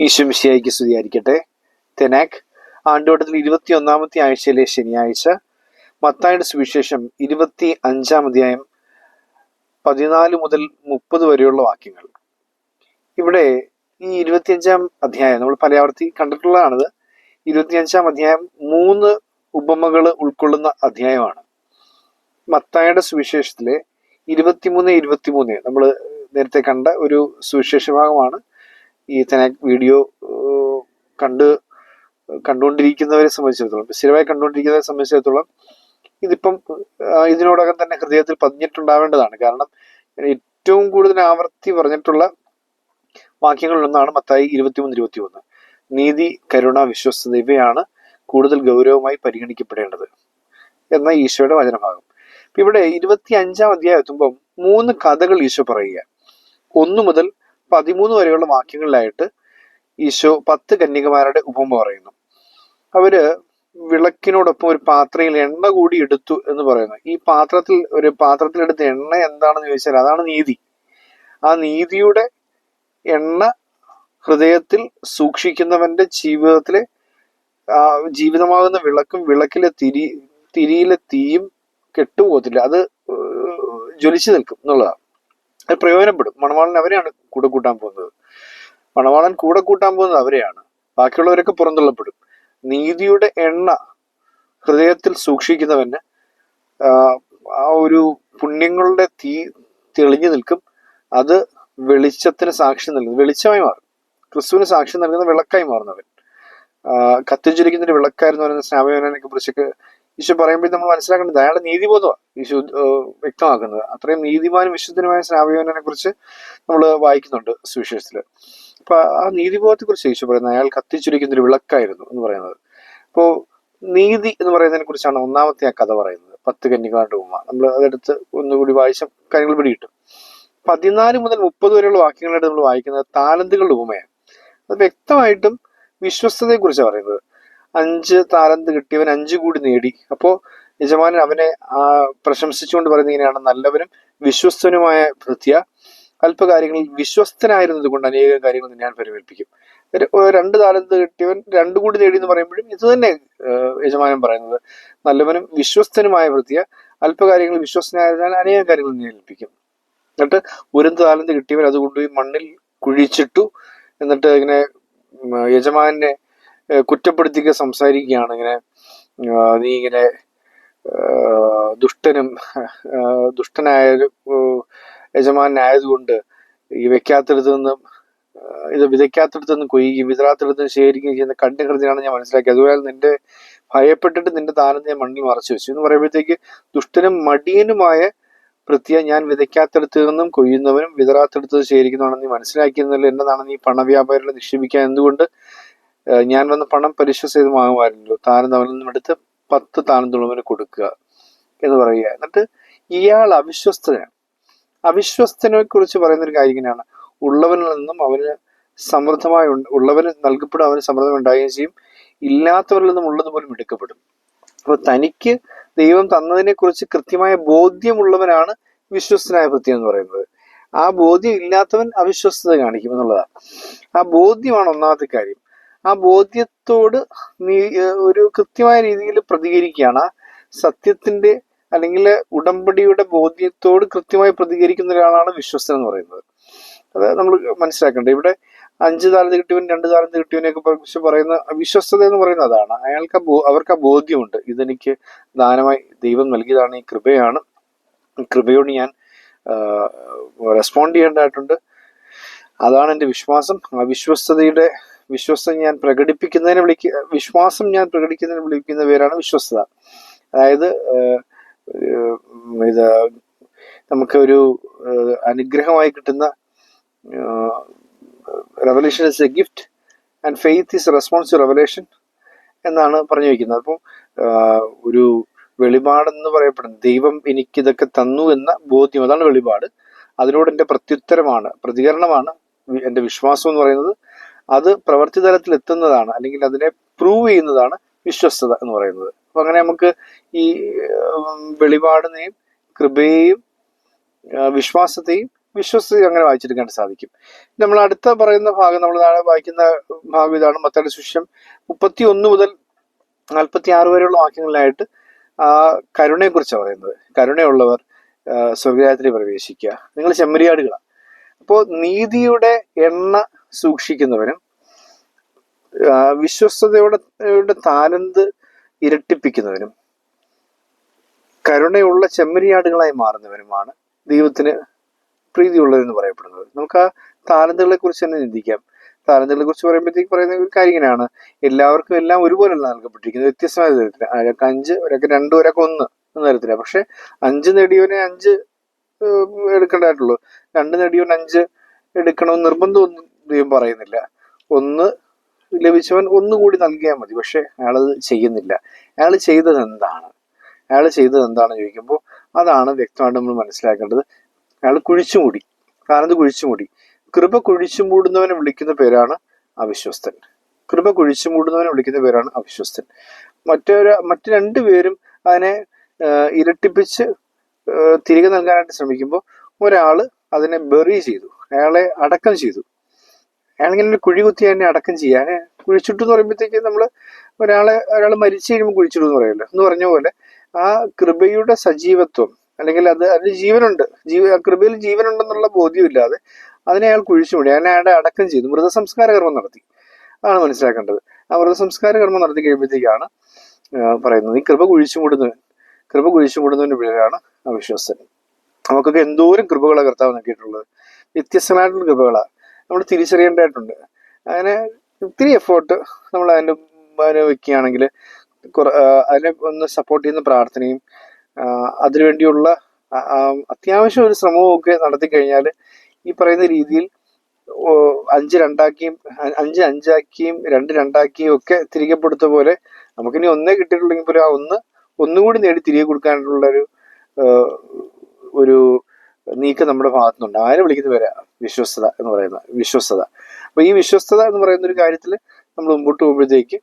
ഈശ്വമിശിയായിക്ക് സ്തുതിയായിരിക്കട്ടെ. തെനാക് ആണ്ടോട്ടത്തിൽ ഇരുപത്തി ഒന്നാമത്തെ ആഴ്ചയിലെ ശനിയാഴ്ച മത്തായുടെ സുവിശേഷം ഇരുപത്തി അഞ്ചാം അധ്യായം പതിനാല് മുതൽ മുപ്പത് വരെയുള്ള വാക്യങ്ങൾ. ഇവിടെ ഈ ഇരുപത്തിയഞ്ചാം അധ്യായം നമ്മൾ പലയാവർത്തി കണ്ടിട്ടുള്ളതാണിത്. ഇരുപത്തിയഞ്ചാം അധ്യായം മൂന്ന് ഉപമകൾ ഉൾക്കൊള്ളുന്ന അധ്യായമാണ്. മത്തായുടെ സുവിശേഷത്തിലെ ഇരുപത്തിമൂന്ന് ഇരുപത്തിമൂന്ന് നമ്മൾ നേരത്തെ കണ്ട ഒരു സുവിശേഷ ഭാഗമാണ്. ഈ തെനാക് വീഡിയോ കണ്ട് കണ്ടുകൊണ്ടിരിക്കുന്നവരെ സംബന്ധിച്ചിടത്തോളം സ്ഥിരമായി കണ്ടുകൊണ്ടിരിക്കുന്നവരെ സംബന്ധിച്ചിടത്തോളം ഇതിപ്പം ഇതിനോടകം തന്നെ ഹൃദയത്തിൽ പതിഞ്ഞിട്ടുണ്ടാവേണ്ടതാണ്. കാരണം ഏറ്റവും കൂടുതൽ ആവർത്തി പറഞ്ഞിട്ടുള്ള വാക്യങ്ങളിലൊന്നാണ് മത്തായി ഇരുപത്തിമൂന്ന് ഇരുപത്തിമൂന്ന് നീതി കരുണ വിശ്വസ്തത ഇവയാണ് കൂടുതൽ ഗൗരവമായി പരിഗണിക്കപ്പെടേണ്ടത് എന്ന ഈശോയുടെ വചനഭാഗം. ഇവിടെ ഇരുപത്തി അഞ്ചാം അധ്യായം എത്തുമ്പം മൂന്ന് കഥകൾ ഈശോ പറയുക. ഒന്നു മുതൽ പതിമൂന്ന് വരെയുള്ള വാക്യങ്ങളിലായിട്ട് ഈശോ പത്ത് കന്യകമാരുടെ ഉപമ പറയുന്നു. അവർ വിളക്കിനോടൊപ്പം ഒരു പാത്രയിൽ എണ്ണ കൂടി എടുത്തു എന്ന് പറയുന്നു. ഈ പാത്രത്തിൽ ഒരു പാത്രത്തിൽ എടുത്ത എണ്ണ എന്താണെന്ന് ചോദിച്ചാൽ അതാണ് നീതി. ആ നീതിയുടെ എണ്ണ ഹൃദയത്തിൽ സൂക്ഷിക്കുന്നവന്റെ ജീവിതത്തിലെ ജീവിതമാകുന്ന വിളക്കും വിളക്കിലെ തിരി തിരിയിലെ തീയും കെട്ടുപോകത്തില്ല. അത് ജ്വലിച്ചു നിൽക്കും എന്നുള്ളതാണ്. അത് പ്രയോജനപ്പെടും. മണവാളൻ അവരെയാണ് കൂടെ കൂട്ടാൻ പോകുന്നത്. മണവാളൻ കൂടെ കൂട്ടാൻ പോകുന്നത് അവരെയാണ്. ബാക്കിയുള്ളവരൊക്കെ പുറന്തള്ളപ്പെടും. നീതിയുടെ എണ്ണ ഹൃദയത്തിൽ സൂക്ഷിക്കുന്നവന് ആ, ഒരു പുണ്യങ്ങളുടെ തീ തെളിഞ്ഞു നിൽക്കും. അത് വെളിച്ചത്തിന് സാക്ഷി നൽകും വെളിച്ചമായി മാറും. ക്രിസ്തുവിന് സാക്ഷി നൽകുന്ന വിളക്കായി മാറുന്നവൻ. ആ, കത്തിച്ചിരിക്കുന്ന ഒരു വിളക്കായിരുന്നു പറയുന്ന സ്നാപകനെ കുറിച്ചൊക്കെ ഈശോ പറയുമ്പോൾ നമ്മൾ മനസ്സിലാക്കേണ്ടത് അയാളുടെ നീതിബോധമാണ്. ഈശോ വ്യക്തമാക്കുന്നത്. അത്രയും നീതിമാനും വിശുദ്ധനുമായ സ്നാപയോനെ കുറിച്ച് നമ്മൾ വായിക്കുന്നുണ്ട് സുവിശേഷത്തിൽ. അപ്പൊ ആ നീതിബോധത്തെ കുറിച്ച് ഈശോ പറയുന്നത് അയാൾ കത്തിച്ചുരിക്കുന്ന ഒരു വിളക്കായിരുന്നു എന്ന് പറയുന്നത്. അപ്പോ നീതി എന്ന് പറയുന്നതിനെ കുറിച്ചാണ് ഒന്നാമത്തെ ആ കഥ പറയുന്നത്. പത്ത് കന്യകാരുടെ ഉമ്മ. നമ്മൾ അതെടുത്ത് ഒന്നുകൂടി വായിച്ച കാര്യങ്ങൾ പിടികിട്ടും പതിനാല് മുതൽ മുപ്പത് വരെയുള്ള വാക്യങ്ങളായിട്ട് നമ്മൾ വായിക്കുന്നത് താലന്തുകളുടെ ഉപമയാണ് അത് വ്യക്തമായിട്ടും വിശ്വസ്തതയെ കുറിച്ചാണ് പറയുന്നത്. അഞ്ച് താലന്ത് കിട്ടിയവൻ അഞ്ച് കൂടി നേടി. അപ്പോ യജമാനൻ അവനെ പ്രശംസിച്ചുകൊണ്ട് പറയുന്നത് ഇങ്ങനെയാണ്. നല്ലവനും വിശ്വസ്തനുമായ ഭൃത്യ അല്പകാര്യങ്ങളിൽ വിശ്വസ്തനായിരുന്നത് കൊണ്ട് അനേകം കാര്യങ്ങൾ ഞാൻ പരിമേൽപ്പിക്കും. രണ്ട് താലന്ത് കിട്ടിയവൻ രണ്ടു കൂടി നേടി എന്ന് പറയുമ്പോഴും ഇത് തന്നെ യജമാനൻ പറയുന്നത്. നല്ലവനും വിശ്വസ്തനുമായ വൃത്തിയ അല്പകാര്യങ്ങൾ വിശ്വസ്തനായതിനാൽ അനേകം കാര്യങ്ങൾ ഞാൻ ഏൽപ്പിക്കും. എന്നിട്ട് ഒരു താലന്ത് കിട്ടിയവൻ അത് കൊണ്ടുപോയി മണ്ണിൽ കുഴിച്ചിട്ടു. എന്നിട്ട് ഇങ്ങനെ യജമാനെ കുറ്റപ്പെടുത്തിയൊക്കെ സംസാരിക്കുകയാണ്. ഇങ്ങനെ നീ ഇങ്ങനെ ദുഷ്ടനും ദുഷ്ടനായ യജമാനായതുകൊണ്ട് ഈ വെക്കാത്തടത്ത് നിന്നും ഇത് വിതയ്ക്കാത്തടത്ത് നിന്ന് കൊയ്യുകയും വിതരാത്തടത്ത് ശേഖരിക്കുകയും ചെയ്യുന്ന കണ്ണികൃതിയാണ് ഞാൻ മനസ്സിലാക്കിയത്. അതുപോലെ നിന്റെ ഭയപ്പെട്ടിട്ട് നിന്റെ താനം ഞാൻ മണ്ണിൽ മറച്ചു വെച്ചു എന്ന് പറയുമ്പോഴത്തേക്ക് ദുഷ്ടനും മടിയനുമായ പ്രത്യ ഞാൻ വിതയ്ക്കാത്തടത്ത് നിന്നും കൊയ്യുന്നവനും വിതറാത്തടത്ത് ശേഖരിക്കുന്നതാണെന്ന് നീ മനസ്സിലാക്കിയെന്നല്ല എന്നതാണ് നീ പണവ്യാപാരികളെ നിക്ഷേപിക്കാൻ എന്തുകൊണ്ട് ഞാൻ വന്ന് പണം പലിശ വാങ്ങുമായിരുന്നല്ലോ. താരം അവനിൽ നിന്നും എടുത്ത് പത്ത് താനത്തുള്ളവന് കൊടുക്കുക എന്ന് പറയുക. എന്നിട്ട് ഇയാൾ അവിശ്വസ്തനാണ്. അവിശ്വസ്തനെ കുറിച്ച് പറയുന്ന ഒരു കാര്യം ഇങ്ങനെയാണ്. ഉള്ളവനിൽ നിന്നും അവന് സമൃദ്ധമായി ഉള്ളവന് നൽകപ്പെടും അവന് സമൃദ്ധം ഉണ്ടാകുകയും ചെയ്യും. ഇല്ലാത്തവരിൽ നിന്നും ഉള്ളത് പോലും എടുക്കപ്പെടും. അപ്പൊ തനിക്ക് ദൈവം തന്നതിനെ കുറിച്ച് കൃത്യമായ ബോധ്യമുള്ളവനാണ് വിശ്വസ്തനായ ഭൃത്യം എന്ന് പറയുന്നത്. ആ ബോധ്യം ഇല്ലാത്തവൻ അവിശ്വസ്തത കാണിക്കും എന്നുള്ളതാണ്. ആ ബോധ്യമാണ് ഒന്നാമത്തെ കാര്യം. ആ ബോധ്യത്തോട് നീ ഒരു കൃത്യമായ രീതിയിൽ പ്രതികരിക്കുകയാണ്. സത്യത്തിന്റെ അല്ലെങ്കിൽ ഉടമ്പടിയുടെ ബോധ്യത്തോട് കൃത്യമായി പ്രതികരിക്കുന്ന ഒരാളാണ് വിശ്വസൻ എന്ന് പറയുന്നത്. അത് നമ്മൾ മനസ്സിലാക്കേണ്ടത്. ഇവിടെ അഞ്ച് താലത്ത് കിട്ടിയവൻ രണ്ട് താലത്ത് കിട്ടിയവനെയൊക്കെ പറയുന്ന വിശ്വസ്തത എന്ന് പറയുന്നത് അതാണ്. അയാൾക്ക് അവർക്ക് ആ ബോധ്യമുണ്ട്. ഇതെനിക്ക് ദാനമായി ദൈവം നൽകിയതാണ് ഈ കൃപയാണ്. കൃപയോട് ഞാൻ റെസ്പോണ്ട് ചെയ്യേണ്ടതായിട്ടുണ്ട്. അതാണ് എന്റെ വിശ്വാസം. ആ വിശ്വസ്തതയുടെ വിശ്വസ്ത ഞാൻ പ്രകടിപ്പിക്കുന്നതിനെ വിളിക്ക വിശ്വാസം ഞാൻ പ്രകടിക്കുന്നതിന് വിളിക്കുന്ന പേരാണ് വിശ്വസത അതായത് ഇത് നമുക്ക് ഒരു അനുഗ്രഹമായി കിട്ടുന്ന revelation is a gift and faith is response to revelation എന്നാണ് പറഞ്ഞു വയ്ക്കുന്നത് അപ്പം ഒരു വെളിപാടെന്ന് പറയപ്പെടുന്നത് ദൈവം എനിക്കിതൊക്കെ തന്നു എന്ന ബോധ്യം അതാണ് വെളിപാട്. അതിനോട് എന്റെ പ്രത്യുത്തരമാണ് പ്രതികരണമാണ് എന്റെ വിശ്വാസം എന്ന് പറയുന്നത് അത് പ്രവൃത്തി തലത്തിൽ എത്തുന്നതാണ് അല്ലെങ്കിൽ അതിനെ പ്രൂവ് ചെയ്യുന്നതാണ് വിശ്വസ്തത എന്ന് പറയുന്നത്. അപ്പൊ അങ്ങനെ നമുക്ക് ഈ വെളിപാടിനെയും കൃപയെയും വിശ്വാസത്തെയും വിശ്വസിച്ച് അങ്ങനെ വായിച്ചെടുക്കാൻ സാധിക്കും. നമ്മൾ അടുത്ത പറയുന്ന ഭാഗം നമ്മൾ നാളെ വായിക്കുന്ന ഭാഗം ഇതാണ് മത്തയുടെ ശിഷ്യം മുപ്പത്തി ഒന്ന് മുതൽ നാൽപ്പത്തി ആറ് വരെയുള്ള വാക്യങ്ങളിലായിട്ട് ആ കരുണയെ കുറിച്ചാണ് പറയുന്നത്. കരുണയുള്ളവർ സ്വർഗരാത്രി പ്രവേശിക്കുക. നിങ്ങൾ ചെമ്മരിയാടുകളാണ്. അപ്പോൾ നീതിയുടെ എണ്ണ സൂക്ഷിക്കുന്നവനും വിശ്വസ്തയോടെ താലന്ത് ഇരട്ടിപ്പിക്കുന്നവരും കരുണയുള്ള ചെമ്മരിയാടുകളായി മാറുന്നവരുമാണ് ദൈവത്തിന് പ്രീതിയുള്ളതെന്ന് പറയപ്പെടുന്നത്. നമുക്ക് ആ താലന്തുകളെ കുറിച്ച് തന്നെ ചിന്തിക്കാം. താലന്തുകളെ കുറിച്ച് പറയുമ്പോഴത്തേക്ക് പറയുന്ന ഒരു കാര്യം ഇങ്ങനെയാണ്. എല്ലാവർക്കും എല്ലാം ഒരുപോലെയല്ല നൽകപ്പെട്ടിരിക്കുന്നത്. വ്യത്യസ്തമായ തരത്തിൽ ഒരാൾക്ക് അഞ്ച് ഒരാൾക്ക് രണ്ട് ഒരാൾക്ക് ഒന്ന് എന്ന തരത്തിലാണ് പക്ഷെ അഞ്ച് നേടിയവനെ അഞ്ച് എടുക്കേണ്ടതായിട്ടുള്ളൂ. രണ്ട് നേടിയവൻ അഞ്ച് എടുക്കണമെന്ന് നിർബന്ധമൊന്നും ദൈവം പറയുന്നില്ല. ഒന്ന് ലഭിച്ചവൻ ഒന്നുകൂടി നൽകിയാൽ മതി പക്ഷെ അയാളത് ചെയ്യുന്നില്ല. അയാൾ ചെയ്തത് എന്താണ്? അയാൾ ചെയ്തത് എന്താണെന്ന് ചോദിക്കുമ്പോൾ അതാണ് വ്യക്തമായിട്ട് നമ്മൾ മനസ്സിലാക്കേണ്ടത്. അയാൾ കുഴിച്ചു മൂടി കാരണം കുഴിച്ചു മൂടി. കൃപ കുഴിച്ചു മൂടുന്നവനെ വിളിക്കുന്ന പേരാണ് അവിശ്വസ്തൻ. കൃപ കുഴിച്ചു മൂടുന്നവനെ വിളിക്കുന്ന പേരാണ് അവിശ്വസ്തൻ. മറ്റൊരു മറ്റു രണ്ടു പേരും അതിനെ ഇരട്ടിപ്പിച്ച് തിരികെ നൽകാനായിട്ട് ശ്രമിക്കുമ്പോൾ ഒരാൾ അതിനെ ബെറി ചെയ്തു. അയാളെ അടക്കം ചെയ്തു. അയാളിങ്ങനെ ഒരു കുഴി കുത്തി തന്നെ അടക്കം ചെയ്യാൻ. കുഴിച്ചിട്ടു എന്ന് പറയുമ്പോഴത്തേക്ക് നമ്മൾ ഒരാളെ ഒരാൾ മരിച്ചു കഴിയുമ്പോൾ കുഴിച്ചിടും എന്ന് പറയുമല്ലോ എന്ന് പറഞ്ഞ പോലെ ആ കൃപയുടെ സജീവത്വം അല്ലെങ്കിൽ അത് അതിന് ജീവനുണ്ട്. ജീവ കൃപയിൽ ജീവനുണ്ടെന്നുള്ള ബോധ്യമില്ലാതെ അതിനെ അയാൾ കുഴിച്ചു വിടി. അതിനെ അയാളുടെ അടക്കം ചെയ്തു. മൃതസംസ്കാര കർമ്മം നടത്തി. അതാണ് മനസ്സിലാക്കേണ്ടത്. ആ മൃതസംസ്കാര കർമ്മം നടത്തി കഴിയുമ്പോഴത്തേക്കാണ് പറയുന്നത്. ഈ കൃപ കുഴിച്ചു കൂടുന്നവൻ കൃപ കുഴിച്ചു കൂടുന്നവന്റെ പേരാണ് അവിശ്വസൻ. നമുക്കൊക്കെ എന്തോരം കൃപകളാണ് കർത്താവ് നൽകിയിട്ടുള്ളത്. വ്യത്യസ്തമായിട്ടുള്ള കൃപകളാണ്. നമ്മൾ തിരിച്ചറിയേണ്ടതായിട്ടുണ്ട്. അങ്ങനെ ഒത്തിരി എഫേർട്ട് നമ്മൾ അതിന്റെ അതിന് വെക്കുകയാണെങ്കിൽ അതിനെ ഒന്ന് സപ്പോർട്ട് ചെയ്യുന്ന പ്രാർത്ഥനയും അതിനുവേണ്ടിയുള്ള അത്യാവശ്യം ഒരു ശ്രമവും ഒക്കെ നടത്തി കഴിഞ്ഞാൽ ഈ പറയുന്ന രീതിയിൽ അഞ്ച് രണ്ടാക്കിയും അഞ്ച് അഞ്ചാക്കിയും രണ്ട് രണ്ടാക്കിയും ഒക്കെ തിരികെ കൊടുത്ത പോലെ നമുക്കിനി ഒന്നേ കിട്ടിയിട്ടുള്ളെങ്കിൽ പോലും ആ ഒന്ന് ഒന്നുകൂടി നേടി തിരികെ കൊടുക്കാനുള്ള ഒരു ഒരു നീക്കം നമ്മുടെ ഭാഗത്തുനിന്നുണ്ട്. ആരെ വിളിക്കുന്ന പേരാ? വിശ്വസ്തത എന്ന് പറയുന്ന വിശ്വസ്തത. അപ്പൊ ഈ വിശ്വസ്തത എന്ന് പറയുന്ന ഒരു കാര്യത്തിൽ നമ്മൾ മുമ്പോട്ട് പോകുമ്പോഴത്തേക്ക്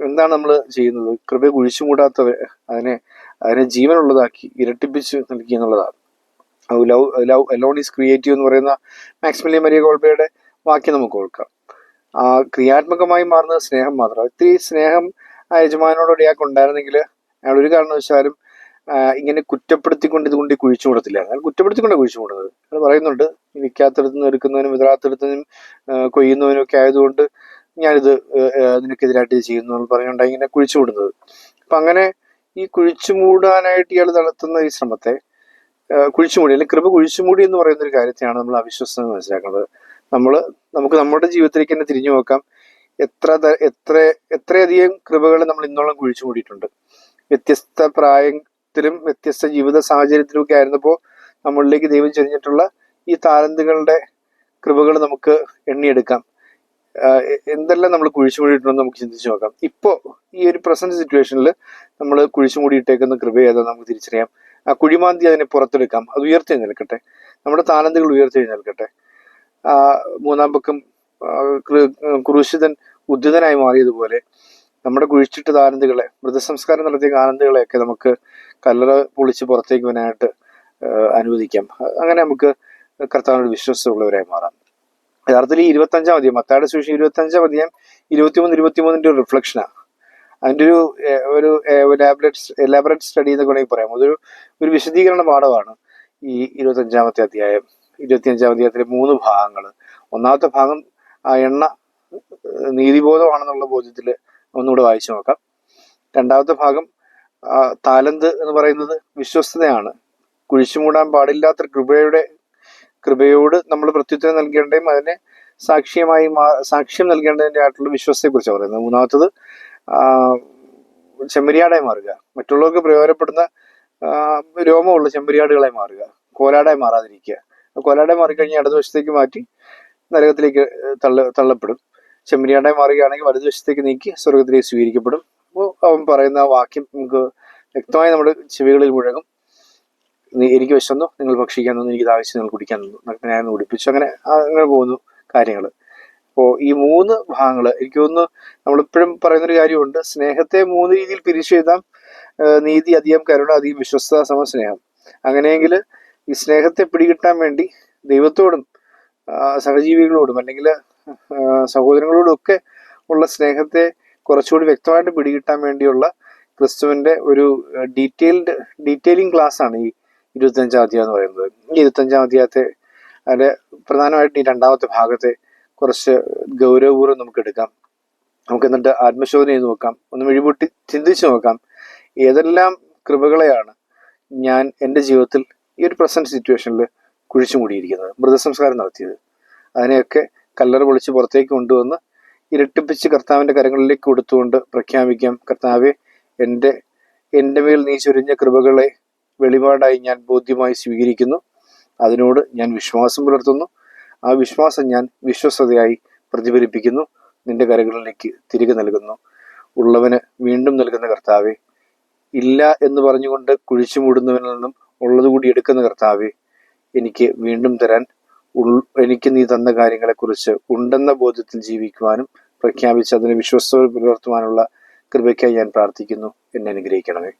എന്താണ് നമ്മൾ ചെയ്യുന്നത്? കൃപ കുഴിച്ചു മൂടാത്തവർ അതിനെ അതിനെ ജീവനുള്ളതാക്കി ഇരട്ടിപ്പിച്ച് നൽകി എന്നുള്ളതാണ്. Love love alone is creative എന്ന് പറയുന്ന മാക്സിമിലിയ മരിയ ഗോൾബയുടെ വാക്യം നമുക്ക് ഓർക്കാം. ആ ക്രിയാത്മകമായി മാറുന്നത് സ്നേഹം മാത്രം. ഇത്തിരി സ്നേഹം ആ യജമാനോടുകൂടി അയാൾക്ക് ഉണ്ടായിരുന്നെങ്കിൽ അയാൾ ഒരു കാരണവശാലും ഇങ്ങനെ കുറ്റപ്പെടുത്തിക്കൊണ്ട് ഇതുകൊണ്ട് കുഴിച്ചു കൂടത്തില്ല അയാൾ കുറ്റപ്പെടുത്തിക്കൊണ്ട് കുഴിച്ചു കൂടുന്നത് അയാൾ പറയുന്നുണ്ട്. വിൽക്കാത്തടത്തു നിന്ന് എടുക്കുന്നതിനും വിതറാത്തടത്തു നിന്നും കൊയ്യുന്നതിനും ഒക്കെ ആയതുകൊണ്ട് ഞാനിത് നിനക്കെതിരായിട്ട് ചെയ്യുന്നു എന്ന് പറഞ്ഞുകൊണ്ട് ഇങ്ങനെ കുഴിച്ചു മൂടുന്നത്. അപ്പൊ അങ്ങനെ ഈ കുഴിച്ചു മൂടാനായിട്ട് ഇയാൾ നടത്തുന്ന ഈ ശ്രമത്തെ കുഴിച്ചുമൂടി അല്ലെങ്കിൽ കൃപ കുഴിച്ചുമൂടി എന്ന് പറയുന്ന ഒരു കാര്യത്തെയാണ് നമ്മൾ അവിശ്വസം മനസ്സിലാക്കുന്നത് നമ്മൾ നമുക്ക് നമ്മുടെ ജീവിതത്തിലേക്ക് തന്നെ തിരിഞ്ഞു നോക്കാം. എത്ര എത്ര എത്രയധികം കൃപകൾ നമ്മൾ ഇന്നോളം കുഴിച്ചു മൂടിയിട്ടുണ്ട്. വ്യത്യസ്ത പ്രായത്തിലും വ്യത്യസ്ത ജീവിത സാഹചര്യത്തിലും ഒക്കെ ആയിരുന്നപ്പോൾ നമ്മളിലേക്ക് ദൈവം ചൊരിഞ്ഞിട്ടുള്ള ഈ താലന്തുകളുടെ കൃപകൾ നമുക്ക് എണ്ണിയെടുക്കാം. എന്തെല്ലാം നമ്മൾ കുഴിച്ചു മൂടിയിട്ടുണ്ടെന്ന് നമുക്ക് ചിന്തിച്ചു നോക്കാം. ഇപ്പോൾ ഈ ഒരു പ്രസന്റ് സിറ്റുവേഷനിൽ നമ്മൾ കുഴിച്ചു മൂടിയിട്ടേക്കുന്ന കൃപ ഏതാ നമുക്ക് തിരിച്ചറിയാം. ആ കുഴിമാന്തി അതിനെ പുറത്തെടുക്കാം. അത് ഉയർത്തി നിൽക്കട്ടെ. നമ്മുടെ താലന്തുകൾ ഉയർത്തി നിൽക്കട്ടെ. ആ മൂന്നാം പക്കം ക്രൂശിതൻ ഉദ്ധിതനായി മാറിയതുപോലെ നമ്മുടെ കുഴിച്ചിട്ട് താനന്തുകളെ മൃതസംസ്കാരം നടത്തിയ ആനന്ദകളെയൊക്കെ നമുക്ക് കല്ലറ പൊളിച്ച് പുറത്തേക്ക് വരാനായിട്ട് ആ, അനുവദിക്കാം. അങ്ങനെ നമുക്ക് കർത്താവിനോട് വിശ്വസമുള്ളവരായി മാറാം. യഥാർത്ഥത്തിൽ ഈ ഇരുപത്തഞ്ചാം അധ്യായം മത്തായുടെ സുവിശേഷം ഇരുപത്തഞ്ചാം അധ്യായം ഇരുപത്തിമൂന്ന് ഇരുപത്തിമൂന്നിന്റെ ഒരു റിഫ്ലക്ഷനാണ് അതിന്റെ ഒരു ഒരു എലാബറേറ്റ് എലാബറേറ്റ് സ്റ്റഡി എന്നൊക്കെ വേണമെങ്കിൽ പറയാം. അതൊരു ഒരു വിശദീകരണ പാഠമാണ് ഈ ഇരുപത്തഞ്ചാമത്തെ അധ്യായം. ഇരുപത്തിയഞ്ചാം അധ്യായത്തിലെ മൂന്ന് ഭാഗങ്ങൾ. ഒന്നാമത്തെ ഭാഗം ആ എണ്ണ നീതിബോധമാണെന്നുള്ള ബോധ്യത്തിൽ ഒന്നുകൂടെ വായിച്ചു നോക്കാം. രണ്ടാമത്തെ ഭാഗം താലന്ത് എന്ന് പറയുന്നത് വിശ്വസ്തതയാണ്. കുഴിച്ചുമൂടാൻ പാടില്ലാത്ത കൃപയുടെ കൃപയോട് നമ്മൾ പ്രത്യുത്തരം നൽകേണ്ടതും അതിനെ സാക്ഷ്യമായി സാക്ഷ്യം നൽകേണ്ടതിന്റെ ആയിട്ടുള്ള വിശ്വസ്തയെ കുറിച്ച് പറയുന്നത്. മൂന്നാമത്തത് ചെമ്മരിയാടായി മാറുക. മറ്റുള്ളവർക്ക് പ്രയോജനപ്പെടുന്ന രോമമുള്ള ചെമ്പരിയാടുകളായി മാറുക. കോലാടായി മാറാതിരിക്കുക. കോലാടായി മാറിക്കഴിഞ്ഞാൽ ഇടതുവശത്തേക്ക് മാറ്റി നരകത്തിലേക്ക് തള്ള തള്ളപ്പെടും. ചെമ്മരിയാടായി മാറുകയാണെങ്കിൽ വലതുവശത്തേക്ക് നീക്കി സ്വർഗത്തിലേക്ക് സ്വീകരിക്കപ്പെടും. അവൻ പറയുന്ന വാക്യം നമുക്ക് വ്യക്തമായി നമ്മുടെ ചെവികളിൽ മുഴകും നീ- എനിക്ക് വിശന്നു നിങ്ങൾ ഭക്ഷിക്കാൻ തന്നു എനിക്ക് ആവശ്യം നിങ്ങൾ കുടിക്കാൻ തന്നു ഞാൻ ഉടിപ്പിച്ചു. അങ്ങനെ അങ്ങനെ പോകുന്നു കാര്യങ്ങൾ അപ്പോൾ ഈ മൂന്ന് ഭാഗങ്ങൾ എനിക്ക് തോന്നുന്നു നമ്മളിപ്പോഴും പറയുന്നൊരു കാര്യമുണ്ട്. സ്നേഹത്തെ മൂന്ന് രീതിയിൽ പിരിച്ചു എഴുതാം. നീതി അധികം കരുണ അധികം വിശ്വസ്ത സമ സ്നേഹം. അങ്ങനെയെങ്കിൽ ഈ സ്നേഹത്തെ പിടികിട്ടാൻ വേണ്ടി ദൈവത്തോടും സഹജീവികളോടും അല്ലെങ്കിൽ സഹോദരങ്ങളോടും ഒക്കെ ഉള്ള സ്നേഹത്തെ കുറച്ചുകൂടി വ്യക്തമായിട്ട് പിടികിട്ടാൻ വേണ്ടിയുള്ള ക്രിസ്തുവിന്റെ ഒരു ഡീറ്റെയിൽഡ് ഡീറ്റെയിലിംഗ് ക്ലാസ് ആണ് ഈ ഇരുപത്തഞ്ചാം അധ്യായം എന്ന് പറയുന്നത്. ഈ ഇരുപത്തഞ്ചാം അധ്യായത്തെ അതിന്റെ പ്രധാനമായിട്ട് ഈ രണ്ടാമത്തെ ഭാഗത്തെ കുറച്ച് ഗൗരവപൂർവം നമുക്ക് എടുക്കാം. നമുക്ക് എന്നിട്ട് ആത്മശോധന ചെയ്ത് നോക്കാം. ഒന്ന് മിഴിപൂട്ടി ചിന്തിച്ചു നോക്കാം. ഏതെല്ലാം കൃപകളെയാണ് ഞാൻ എന്റെ ജീവിതത്തിൽ ഈ ഒരു പ്രസന്റ് സിറ്റുവേഷനിൽ കുഴിച്ചു മൂടിയിരിക്കുന്നത് മൃതസംസ്കാരം നടത്തിയത്? അതിനെയൊക്കെ കല്ലറ പൊളിച്ച് പുറത്തേക്ക് കൊണ്ടുവന്ന് ഇരട്ടിപ്പിച്ച് കർത്താവിന്റെ കരങ്ങളിലേക്ക് കൊടുത്തുകൊണ്ട് പ്രഖ്യാപിക്കാം. കർത്താവെ എന്റെ എന്റെ മേൽ നീ ചൊരിഞ്ഞ കൃപകളെ വെളിപാടായി ഞാൻ ബോധ്യമായി സ്വീകരിക്കുന്നു. അതിനോട് ഞാൻ വിശ്വാസം പുലർത്തുന്നു. ആ വിശ്വാസം ഞാൻ വിശ്വസതയായി പ്രതിഫലിപ്പിക്കുന്നു. നിന്റെ കരകളിലേക്ക് തിരികെ നൽകുന്നു. ഉള്ളവന് വീണ്ടും നൽകുന്ന കർത്താവെ ഇല്ല എന്ന് പറഞ്ഞുകൊണ്ട് കുഴിച്ചു മൂടുന്നവനിൽ നിന്നും ഉള്ളതുകൂടി എടുക്കുന്ന കർത്താവെ എനിക്ക് വീണ്ടും തരാൻ എനിക്ക് നീ തന്ന കാര്യങ്ങളെക്കുറിച്ച് ഉണ്ടെന്ന ബോധ്യത്തിൽ ജീവിക്കുവാനും പ്രഖ്യാപിച്ച് അതിനെ വിശ്വസ്ത പുലർത്തുവാനുള്ള കൃപയ്ക്കായി ഞാൻ പ്രാർത്ഥിക്കുന്നു. എന്നെ അനുഗ്രഹിക്കണമേ.